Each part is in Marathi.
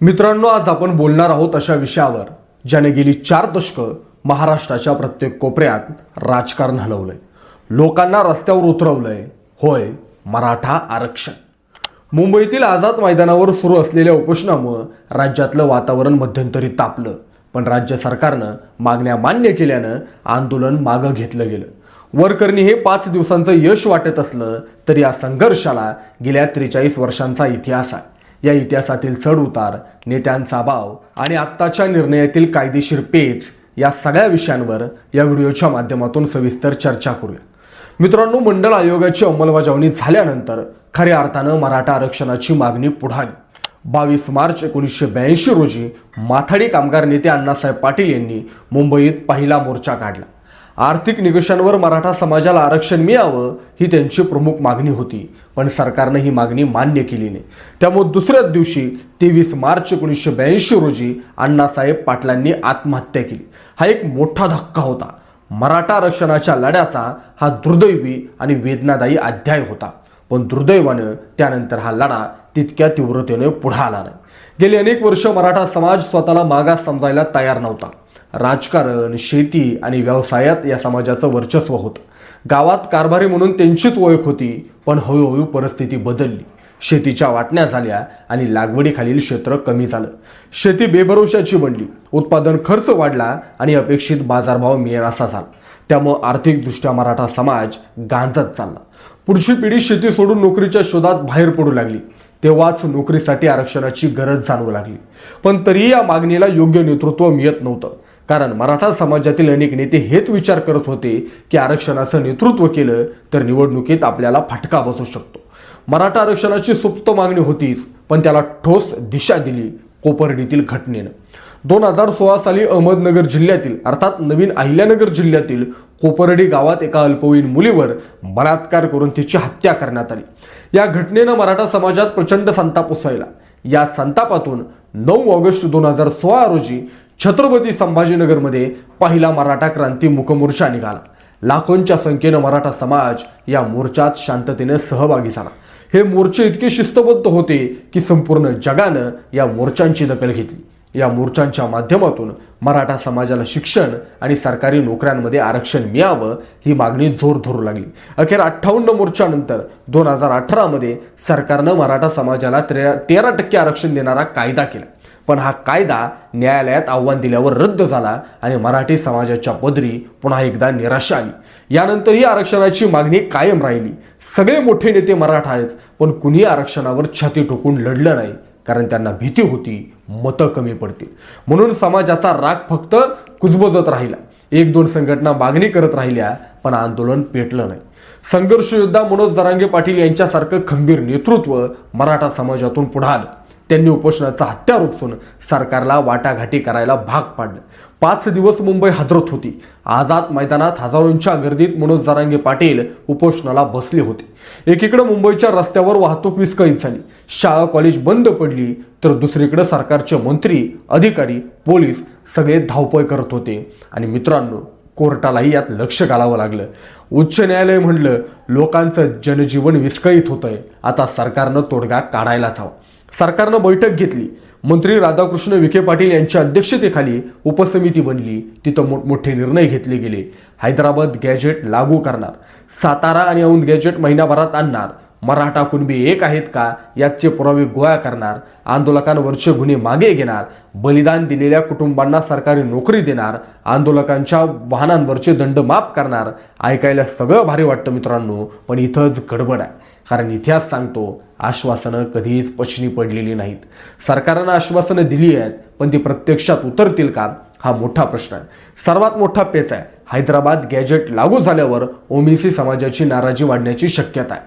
मित्रांनो आज आपण बोलणार आहोत अशा विषयावर ज्याने गेली चार दशकं महाराष्ट्राच्या प्रत्येक कोपऱ्यात राजकारण हलवलंय. लोकांना रस्त्यावर उतरवलंय. होय मराठा आरक्षण. मुंबईतील आझाद मैदानावर सुरू असलेल्या उपोषणामुळं राज्यातलं वातावरण मध्यंतरी तापलं. पण राज्य सरकारनं मागण्या मान्य केल्यानं आंदोलन मागं घेतलं गेलं. वरकरणी हे पाच दिवसांचं यश वाटत असलं तरी या संघर्षाला गेल्या त्रेचाळीस वर्षांचा इतिहास आहे. या इतिहासातील चढउतार नेत्यांचा भाव आणि आत्ताच्या निर्णयातील कायदेशीर पेच या सगळ्या विषयांवर या व्हिडिओच्या माध्यमातून सविस्तर चर्चा करूया. मित्रांनो मंडळ आयोगाची अंमलबजावणी झाल्यानंतर खऱ्या अर्थानं मराठा आरक्षणाची मागणी पुढाली बावीस मार्च एकोणीसशे ब्याऐंशी रोजी माथाडी कामगार नेते अण्णासाहेब पाटील यांनी मुंबईत पहिला मोर्चा काढला. आर्थिक निकषांवर मराठा समाजाला आरक्षण मिळावं ही त्यांची प्रमुख मागणी होती. पण सरकारनं ही मागणी मान्य केली नाही त्यामुळे दुसऱ्याच दिवशी तेवीस मार्च एकोणीसशे ब्याऐंशी रोजी अण्णासाहेब पाटलांनी आत्महत्या केली. हा एक मोठा धक्का होता. मराठा आरक्षणाच्या लढ्याचा हा दुर्दैवी आणि वेदनादायी अध्याय होता. पण दुर्दैवानं त्यानंतर हा लढा तितक्या तीव्रतेने पुढे आला नाही. गेली अनेक वर्ष मराठा समाज स्वतःला मागास समजायला तयार नव्हता. राजकारण शेती आणि व्यवसायात या समाजाचं वर्चस्व होतं. गावात कारभारी म्हणून त्यांचीच ओळख होती पण हळूहळू परिस्थिती बदलली. शेतीच्या वाटण्या झाल्या आणि लागवडीखालील क्षेत्र कमी झालं. शेती बेभरोशाची बनली. उत्पादन खर्च वाढला आणि अपेक्षित बाजारभाव मिळेनासा झाला. त्यामुळं आर्थिकदृष्ट्या मराठा समाज गांजत चालला. पुढची पिढी शेती सोडून नोकरीच्या शोधात बाहेर पडू लागली. तेव्हाच नोकरीसाठी आरक्षणाची गरज जाणवू लागली. पण तरीही या मागणीला योग्य नेतृत्व मिळत नव्हतं. कारण मराठा समाजातील अनेक नेते हेच विचार करत होते की आरक्षणाचं नेतृत्व केलं तर निवडणुकीत आपल्याला फटका बसू शकतो. मराठा आरक्षणाची सुप्त मागणी होतीच पण त्याला ठोस दिशा दिली कोपर्डीतील घटनेनं. दोन हजार सोळा साली अहमदनगर जिल्ह्यातील अर्थात नवीन अहिल्यानगर जिल्ह्यातील कोपर्डी गावात एका अल्पवयीन मुलीवर बलात्कार करून तिची हत्या करण्यात आली. या घटनेनं मराठा समाजात प्रचंड संताप उसळला. या संतापातून नऊ ऑगस्ट दोन हजार सोळा रोजी छत्रपती संभाजीनगरमध्ये पहिला मराठा क्रांती मुकमोर्चा निघाला. लाखोंच्या संख्येनं मराठा समाज या मोर्चात शांततेने सहभागी झाला. हे मोर्चे इतके शिस्तबद्ध होते की संपूर्ण जगानं या मोर्चांची दखल घेतली. या मोर्चांच्या माध्यमातून मराठा समाजाला शिक्षण आणि सरकारी नोकऱ्यांमध्ये आरक्षण मिळावं ही मागणी जोर धरू लागली. अखेर अठ्ठावन्न मोर्चानंतर दोन हजार अठरामध्ये सरकारनं मराठा समाजाला त्रे तेरा टक्के आरक्षण देणारा कायदा केला. पण हा कायदा न्यायालयात आव्हान दिल्यावर रद्द झाला आणि मराठी समाजाच्या पदरी पुन्हा एकदा निराशा आली. यानंतरही आरक्षणाची मागणी कायम राहिली. सगळे मोठे नेते मराठा आहेत पण कुणी आरक्षणावर छाती ठोकून लढलं नाही कारण त्यांना भीती होती मतं कमी पडतील. म्हणून समाजाचा राग फक्त कुजबजत राहिला. एक दोन संघटना मागणी करत राहिल्या पण आंदोलन पेटलं नाही. संघर्षयोद्धा मनोज दरांगे पाटील यांच्यासारखं खंबीर नेतृत्व मराठा समाजातून पुढे आलं. त्यांनी उपोषणाचा हत्यार उपसून सरकारला वाटाघाटी करायला भाग पाडलं. पाच दिवस मुंबई हादरत होती. आझाद मैदानात हजारोंच्या गर्दीत मनोज जरांगे पाटील उपोषणाला बसले होते. एकीकडे मुंबईच्या रस्त्यावर वाहतूक विस्कळीत झाली. शाळा कॉलेज बंद पडली तर दुसरीकडे सरकारचे मंत्री अधिकारी पोलीस सगळे धावपळ करत होते. आणि मित्रांनो कोर्टालाही यात लक्ष घालावं लागलं. उच्च न्यायालय म्हणलं लोकांचं जनजीवन विस्कळीत होतंय. आता सरकारनं तोडगा काढायलाच हवा. सरकारनं बैठक घेतली. मंत्री राधाकृष्ण विखे पाटील यांच्या अध्यक्षतेखाली उपसमिती बनली. तिथं मोठमोठे निर्णय घेतले गेले. हैदराबाद गॅजेट लागू करणार. सातारा आणि औंध गॅजेट महिन्याभरात आणणार. मराठा कुणबी एक आहेत का? याचे पुरावे गोळा करणार. आंदोलकांवरचे गुन्हे मागे घेणार. बलिदान दिलेल्या कुटुंबांना सरकारी नोकरी देणार. आंदोलकांच्या वाहनांवरचे दंड माफ करणार. ऐकायला सगळं भारी वाटतं मित्रांनो पण इथंच गडबड आहे. कारण इतिहास सांगतो आश्वासनं कधीच पचनी पडलेली नाहीत. सरकारनं आश्वासनं दिली आहेत पण ती प्रत्यक्षात उतरतील का? हा मोठा प्रश्न आहे. सर्वात मोठा पेच आहे हैदराबाद गॅजेट लागू झाल्यावर ओबीसी समाजाची नाराजी वाढण्याची शक्यता आहे.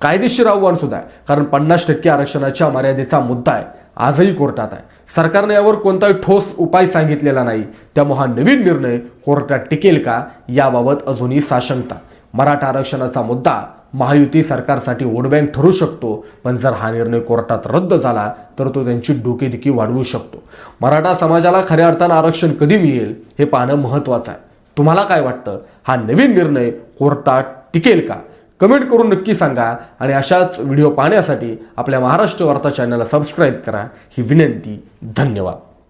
कायदेशीर आव्हान सुद्धा आहे कारण पन्नास टक्के आरक्षणाच्या मर्यादेचा मुद्दा आहे आजही कोर्टात आहे. सरकारने यावर कोणताही ठोस उपाय सांगितलेला नाही त्यामुळे हा नवीन निर्णय कोर्टात टिकेल का? याबाबत अजूनही साशंकता. मराठा आरक्षणाचा मुद्दा महायुती सरकारसाठी वोटबँक ठरू शकतो पण जर हा निर्णय कोर्टात रद्द झाला तर तो त्यांची डोकेदुखी वाढवू शकतो. मराठा समाजाला खऱ्या अर्थानं आरक्षण कधी मिळेल हे पाहणं महत्त्वाचं आहे. तुम्हाला काय वाटतं? हा नवीन निर्णय कोर्टात टिकेल का? कमेंट करून नक्की सांगा आणि अशाच व्हिडिओ पाहण्यासाठी आपल्या महाराष्ट्र वार्ता चॅनलला सबस्क्राईब करा. ही विनंती धन्यवाद.